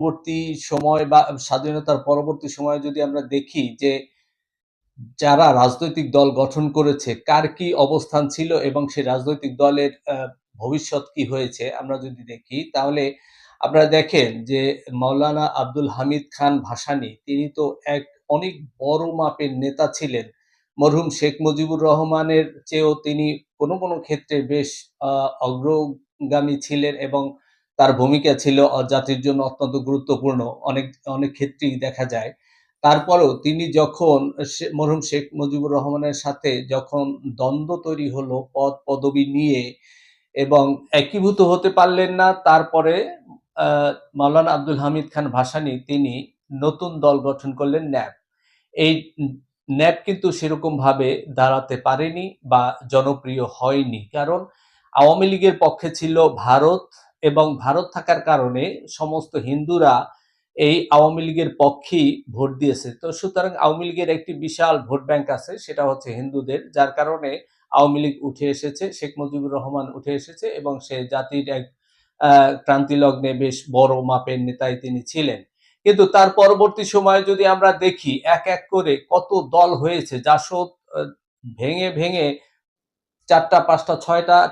পরবর্তী সময় বা স্বাধীনতার পরবর্তী সময়ে যদি আমরা দেখি যে যারা রাজনৈতিক দল গঠন করেছে, কার কি অবস্থান ছিল এবং সেই রাজনৈতিক দলের ভবিষ্যৎ কি হয়েছে আমরা যদি দেখি, তাহলে আপনারা দেখেন যে মাওলানা আব্দুল হামিদ খান ভাসানী, তিনি তো এক অনেক বড় মাপের নেতা ছিলেন। মরহুম শেখ মুজিবুর রহমানের চেয়েও তিনি কোনো কোনো ক্ষেত্রে বেশ অগ্রগামী ছিলেন এবং তার ভূমিকা ছিল জাতির জন্য অত্যন্ত গুরুত্বপূর্ণ। অনেক অনেক ক্ষেত্রেই দেখা যায়। তারপরেও তিনি যখন মরহুম শেখ মুজিবুর রহমানের সাথে যখন দ্বন্দ্ব তৈরি হলো পদ-পদবি নিয়ে এবং একীভূত হতে পারলেন না, তারপরে মাওলানা আব্দুল হামিদ খান ভাসানী তিনি নতুন দল গঠন করলেন ন্যাপ। এই ন্যাপ কিন্তু সেরকমভাবে দাঁড়াতে পারেনি বা জনপ্রিয় হয়নি। কারণ আওয়ামী লীগের পক্ষে ছিল ভারত এবং ভারত থাকার কারণে সমস্ত হিন্দুরা এই আওয়ামী লীগের পক্ষেই ভোট দিয়েছে। তো সুতরাং আওয়ামী লীগের একটি বিশাল ভোট ব্যাংক আছে সেটা হচ্ছে হিন্দুদের। যার কারণে আওয়ামী লীগ উঠে এসেছে, শেখ মুজিবুর রহমান উঠে এসেছে এবং সে জাতির এক আ ক্রান্তি লগ্নে বেশ বড় মাপের নেতাই তিনি ছিলেন। কিন্তু তার পরবর্তী সময়ে যদি আমরা দেখি এক, এক করে কত দল হয়েছে জাসদ ভেঙে, ভেঙে ৪ টা ৫ টা ৬ টা